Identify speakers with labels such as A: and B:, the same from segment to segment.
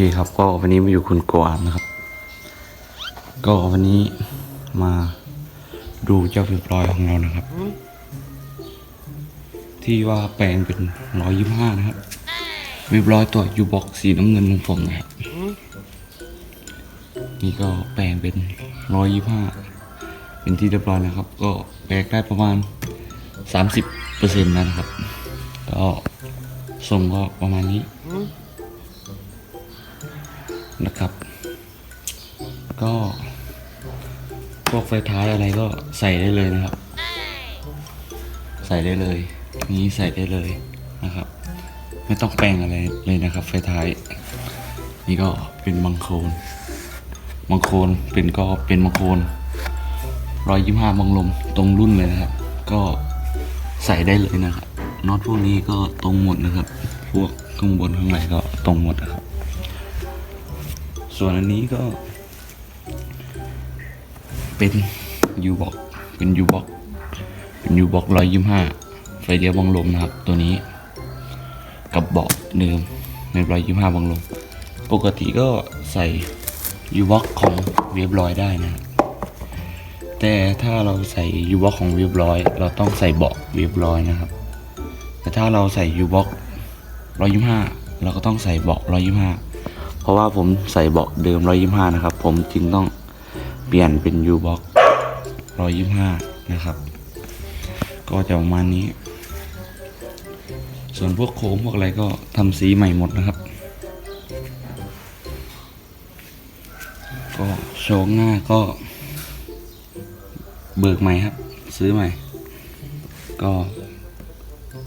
A: โอเคครับก็วันนี้มาอยู่คุณโกอามนะครับ ก็วันนี้มาดูเจ้าเรียบร้อยของเรานะครับ ที่ว่าแปลงเป็นร้อยยี่ห้านะครับเรียบร้อยตัวยูบ็อกสีน้ำเงินของผมนะครับนี่ก็แปลงเป็นร้อยยี่ห้าเป็นที่เรียบร้อยนะครับ ก็แปลงได้ประมาณสามสิบเปอร์เซ็นต์นะครับก็ทรงก็ประมาณนี้ นะครับ ก็พวกไฟท้ายอะไรก็ใส่ได้เลยนะครับ ใส่ได้เลย นี้ใส่ได้เลยนะครับ ไม่ต้องแปลงอะไรเลยนะครับ ไฟท้าย นี่ก็เป็นบังโคลนบังโคลนเป็นก็เป็นบังโคลนร้อยยี่ห้าบังลมตรงรุ่นเลยนะครับ ก็ใส่ได้เลยนะครับน็อตพวกนี้ก็ตรงหมดนะครับ พวกข้างบนข้างในก็ตรงหมดนะครับ ส่วนอันนี้ก็ เป็นยูบ็อกเป็นยูบ็อกเป็นยูบ็อกร้อยยี่ห้าไฟเดียวบังลมนะครับ ตัวนี้ กับเบาะเดิมในร้อยยี่ห้าบังลม ปกติก็ใส่ยูบ็อกของเวียบร้อยได้นะแต่ถ้าเราใส่ยูบ็อกของเวียบร้อยเราต้องใส่เบาะเวียบร้อยนะครับ แต่ถ้าเราใส่ยูบ็อกร้อยยี่ห้าเราก็ต้องใส่เบาะร้อยยี่ห้า ราะว่าผมใส่เบาะเดิม 125 นะครับ ผมจึงต้องเปลี่ยนเป็น U box 125 นะครับ ก็จะประมาณนี้ ส่วนพวกโค้งพวกอะไรก็ทำสีใหม่หมดนะครับ ก็โชว์หน้าก็ เบิกใหม่ครับ ซื้อใหม่ ก็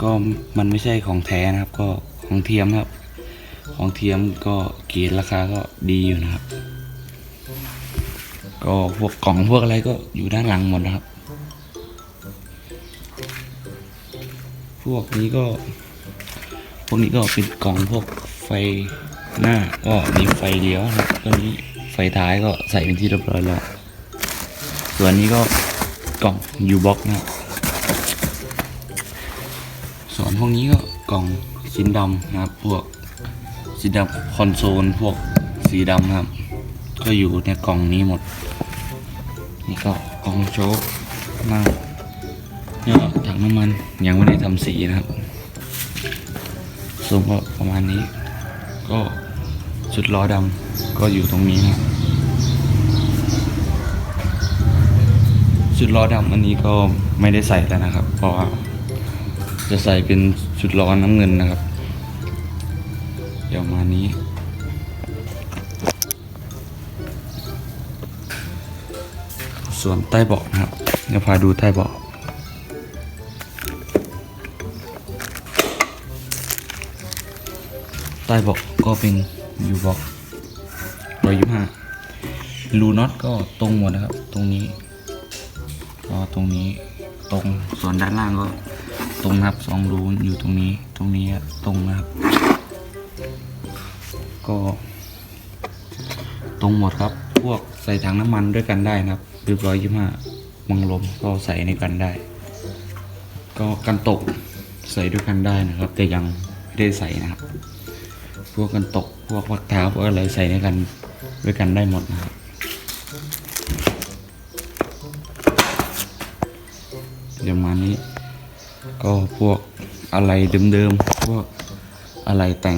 A: ก็มันไม่ใช่ของแท้นะครับ ก็ของเทียมครับ ของเทียมก็เกรดราคาก็ดีอยู่นะครับ ก็พวกกล่องพวกอะไรก็อยู่ด้านหลังหมดนะครับ พวกนี้ก็ พวกนี้ก็เป็นกล่องพวกไฟหน้าก็มีไฟเดียวนะครับตัวนี้ไฟท้ายก็ใส่เป็นที่เรียบร้อยแล้ว ส่วนนี้ก็กล่องยูบ็อกนะครับส่วนพวกนี้ก็กล่องชิ้นดำนะครับพวก สีดำคอนโซลพวกสีดำครับ ก็อยู่ในกล่องนี้หมด นี่ก็กล่องโชคหน้าเนี่ยถังน้ำมันยังไม่ได้ทำสีนะครับส่วนก็ประมาณนี้ ก็ชุดล้อดำก็อยู่ตรงนี้นะครับชุดล้อดำอันนี้ก็ไม่ได้ใส่แล้วนะครับ เพราะว่าจะใส่เป็นชุดล้อน้ำเงินนะครับ ดี๋ยวมานี้ ส่วนใต้เบาะนะครับเดี๋ยวพาดูใต้เบาะใต้เบาะก็เป็นยูบ็อกร้อยยี่ห้ารูน็อตก็ตรงหมดนะครับ ตรงนี้ ก็ตรงนี้ตรงส่วนด้านล่างก็ตรงนะครับสองรูอยู่ตรงนี้ตรงนี้ตรงนะครับ ก็ตรงหมดครับ พวกใส่ถังน้ำมันด้วยกันได้นะครับเรียบร้อยยี่ห้ามังลมก็ใส่ในกันได้ ก็กันตกใส่ด้วยกันได้นะครับ แต่ยังไม่ได้ใส่นะครับ พวกกันตกพวกวักเท้าพวกอะไรใส่ในกันด้วยกันได้หมดนะครับเดี๋ยวมานี้ ก็พวกอะไรเดิมๆพวกอะไรแต่ง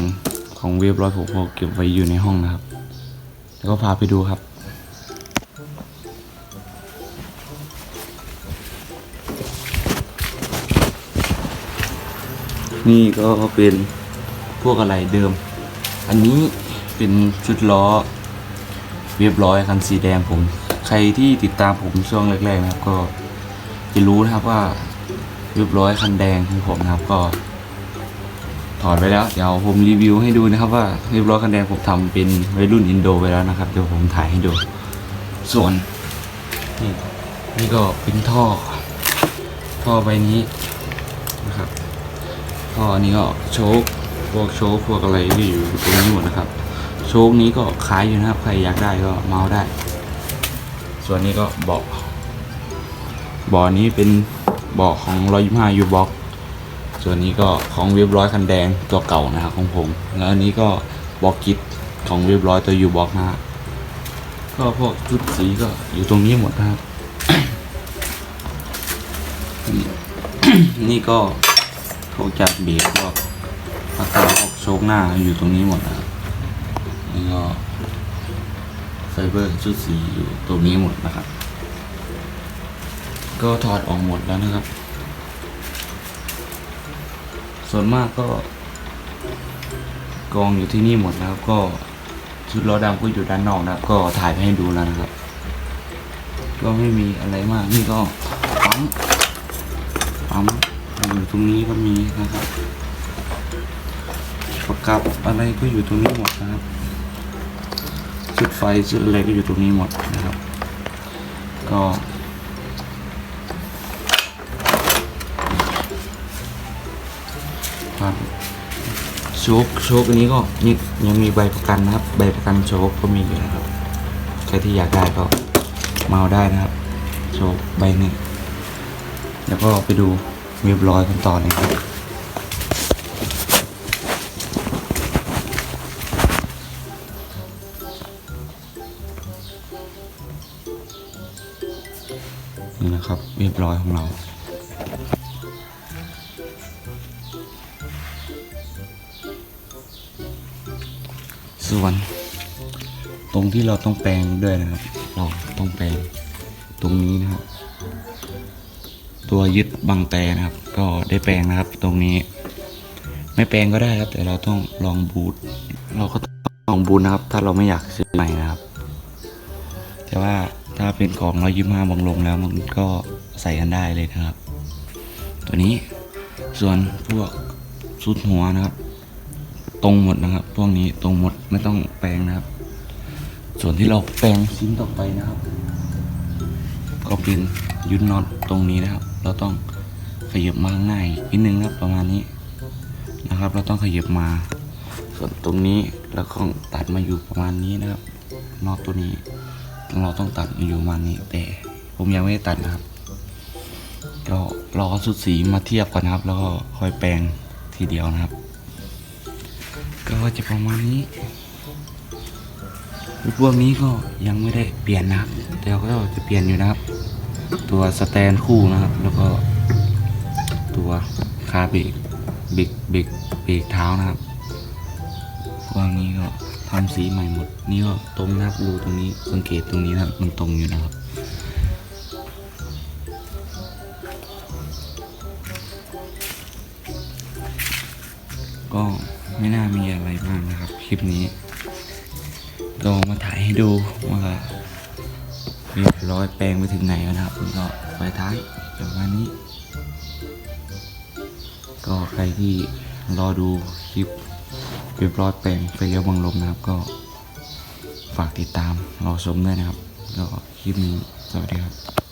A: ของเว็บร้อยผมก็เก็บไว้อยู่ในห้องนะครับ แล้วก็พาไปดูครับ นี่ก็เป็นพวกอะไรเดิม อันนี้เป็นชุดล้อเรียบร้อยคันสีแดงผม ใครที่ติดตามผมช่วงแรกๆนะครับ ก็จะรู้นะครับว่าเรียบร้อยคันแดงของผมนะครับก็ ถอดไปแล้ว เดี๋ยวผมรีวิวให้ดูนะครับว่าเรียบร้อยคันแดงผมทำเป็นวัยรุ่นอินโดไปแล้วนะครับ เดี๋ยวผมถ่ายให้ดู ส่วน นี่นี่ก็เป็นท่อ ท่อใบนี้นะครับ ท่อนี้ก็โชคพวกโชคพวกอะไรที่อยู่ตรงนี้หมดนะครับ โชคนี้ก็ขายอยู่นะครับ ใครอยากได้ก็เมาเอาได้ ส่วนนี้ก็เบาะเบาะนี้เป็นเบาะของ125 U box ส่วนนี้ก็ของเว็บร้อยคันแดงตัวเก่านะครับของผม แล้วอันนี้ก็บล็อกกิฟของเรียบร้อยตัวยูบล็อกนะฮะก็พวกชุดสีก็อยู่ตรงนี้หมดนะครับ นี่ก็โทรจากเบรกก็ปากกาออกโชกหน้าอยู่ตรงนี้หมดนะครับนี่ก็ไฟเบอร์ชุดสีอยู่ตรงนี้หมดนะครับ ก็ถอดออกหมดแล้วนะครับ ส่วนมากก็กองอยู่ที่นี่หมดแล้วก็ชุดล้อดำก็อยู่ด้านนอกนะครับ ก็ถ่ายให้ดูแล้วนะครับ ก็ไม่มีอะไรมากนี่ก็ปั๊มปั๊มอยู่ตรงนี้ก็มีนะครับประกับอะไรก็อยู่ตรงนี้หมดนะครับชุดไฟชุดอะไรก็อยู่ตรงนี้หมดนะครับ ก็ ครับโชคโชคอันนี้ก็นี่ยังมีใบประกันนะครับ ใบประกันโชคก็มีอยู่นะครับ ใครที่อยากได้ก็มาเอาได้นะครับ โชคใบนี้แล้วก็ไปดูเรียบร้อยกันต่อเลยครับนี่นะครับเรียบร้อยของเรา ส่วน ตรงที่เราต้องแปลงด้วยนะครับ เราต้องแปลงตรงนี้นะครับ ตัวยึดบังแต่นะครับ ก็ได้แปลงนะครับ ตรงนี้ ไม่แปลงก็ได้ครับ แต่เราต้องลองบูทเราก็ต้องลองบูทนะครับ ถ้าเราไม่อยากซื้อใหม่นะครับ แต่ว่าถ้าเป็นของเรายิ้มห้าบังลมแล้วมันก็ใส่กันได้เลยนะครับ ตัวนี้ส่วนพวกชุดหัวนะครับ ตรงหมดนะครับ พวกนี้ตรงหมดไม่ต้องแปลงนะครับ ส่วนที่เราแปลงชิ้นต่อไปนะครับ ก็เป็นยุดน็อตตรงนี้นะครับ เราต้องขยับมาข้างหน้าอีกนิดนึงครับประมาณนี้นะครับ เราต้องขยับมา ส่วนตรงนี้เราก็ตัดมาอยู่ประมาณนี้นะครับน็อตตัวนี้ เราต้องตัดมาอยู่ประมาณนี้ แต่ผมยังไม่ได้ตัดนะครับ ก็รอสุดสีมาเทียบก่อนนะครับ แล้วก็ค่อยแปลงทีเดียวนะครับ ก็จะประมาณนี้พวกนี้ก็ยังไม่ได้เปลี่ยนนะครับแต่ก็จะเปลี่ยนอยู่นะครับ ตัวสแตนคู่นะครับ แล้วก็ ตัวคาเบรกเบรกเบรกเบรกเท้านะครับพวกนี้ก็ทำสีใหม่หมด นี่ก็ตรงนะครับรูตรงนี้สังเกตตรงนี้นะมันตรงอยู่นะครับ คลิปนี้ก็มาถ่ายให้ดูว่าเรียบร้อยแปลงไปถึงไหนแล้วนะครับแล้วก็ไฟท้ายประมาณนี้ ก็ใครที่รอดูคลิปเรียบร้อยแปลงไปเรียวบังลมนะครับ ก็ฝากติดตามรอชมด้วยนะครับ ก็คลิปนี้สวัสดีครับ